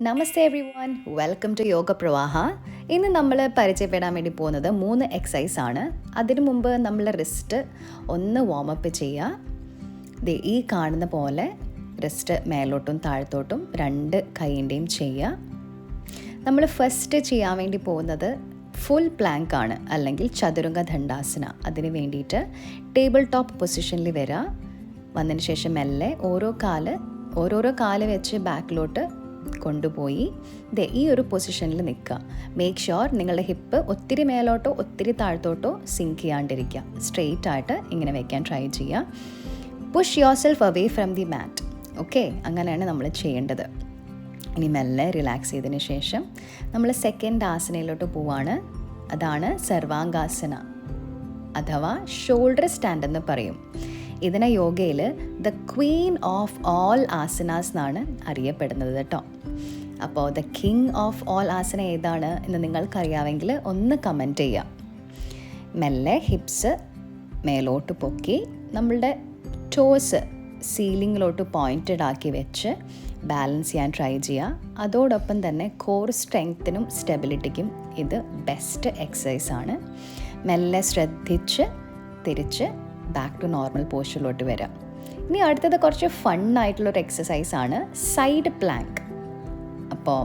Namaste everyone welcome to yoga Pravaha ഇന്ന് നമ്മൾ പരിചയപ്പെടാൻ വേണ്ടി പോകുന്നത് മൂന്ന് എക്സസൈസ് ആണ്. അതിനു മുമ്പ് നമ്മൾ റിസ്റ്റ് ഒന്ന് വാമപ്പ് ചെയ്യുക ഈ കാണുന്ന പോലെ റിസ്റ്റ് മേലോട്ടും താഴത്തോട്ടും രണ്ട് കൈയിന്റെയും ചെയ്യുക നമ്മൾ ഫസ്റ്റ് ചെയ്യാൻ വേണ്ടി പോകുന്നത് ഫുൾ പ്ലാങ്ക് ആണ് അല്ലെങ്കിൽ ചതുരംഗ ദണ്ഡാസന അതിന് വേണ്ടിയിട്ട് ടേബിൾ ടോപ്പ് പൊസിഷനിൽ വരിക വന്നതിന് ശേഷം മെല്ലെ ഓരോ കാൽ ഓരോരോ കാൽ വെച്ച് ബാക്കിലോട്ട് കൊണ്ടുപോയി. ദേ ഈ ഒരു പൊസിഷനിൽ നിൽക്കുക. മേക്ക് ഷുവർ നിങ്ങളുടെ ഹിപ്പ് ഒത്തിരി മേലോട്ടോ ഒത്തിരി താഴ്ത്തോട്ടോ സിങ്ക് ചെയ്യാണ്ടിരിക്കുക. സ്ട്രെയിറ്റ് ആയിട്ട് ഇങ്ങനെ വെക്കാൻ ട്രൈ ചെയ്യുക. Push yourself away from the mat okay അങ്ങനെയാണ് നമ്മൾ ചെയ്യേണ്ടത്. ഇനി മെല്ലെ റിലാക്സ് ചെയ്തതിന് ശേഷം നമ്മൾ സെക്കൻഡ് ആസനയിലോട്ട് പോവാണ്. അതാണ് സർവാംഗാസന. അഥവാ ഷോൾഡർ സ്റ്റാൻഡ് എന്ന് പറയും. ഇതിനെ യോഗയിൽ the queen of all asanas എന്നാണ് അറിയപ്പെടുന്നത് കേട്ടോ. അപ്പോൾ the king of all asana ഏതാണ് എന്ന് നിങ്ങൾക്കറിയാമെങ്കിൽ ഒന്ന് കമന്റ് ചെയ്യാം. മെല്ലെ ഹിപ്സ് മേലോട്ട് പൊക്കി നമ്മളുടെ ടോസ് സീലിങ്ങിലോട്ട് പോയിന്റഡ് ആക്കി വെച്ച് ബാലൻസ് ചെയ്യാൻ ട്രൈ ചെയ്യുക അതോടൊപ്പം തന്നെ കോർ സ്ട്രെങ്ത്തിനും സ്റ്റെബിലിറ്റിക്കും ഇത് ബെസ്റ്റ് എക്സസൈസാണ് മെല്ലെ ശ്രദ്ധിച്ച് തിരിച്ച് ബാക്ക് ടു നോർമൽ പോസ്റ്റിലോട്ട് വരാം. ഇനി അടുത്തത് കുറച്ച് ഫണ്ണായിട്ടുള്ളൊരു ആണ് സൈഡ് പ്ലാങ്ക് അപ്പോൾ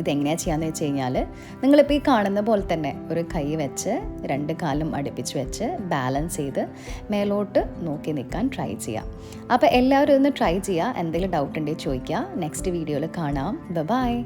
ഇതെങ്ങനെയാണ് ചെയ്യാന്ന് വെച്ച് കഴിഞ്ഞാൽ നിങ്ങളിപ്പോൾ ഈ കാണുന്ന പോലെ തന്നെ ഒരു കൈ വെച്ച് രണ്ട് കാലും അടുപ്പിച്ച് വെച്ച് ബാലൻസ് ചെയ്ത് മേലോട്ട് നോക്കി നിൽക്കാൻ ട്രൈ ചെയ്യാം. അപ്പോൾ എല്ലാവരും ഒന്ന് ട്രൈ ചെയ്യുക എന്തെങ്കിലും ഡൗട്ട് ഉണ്ടെങ്കിൽ ചോദിക്കുക നെക്സ്റ്റ് വീഡിയോയിൽ കാണാം. ബൈ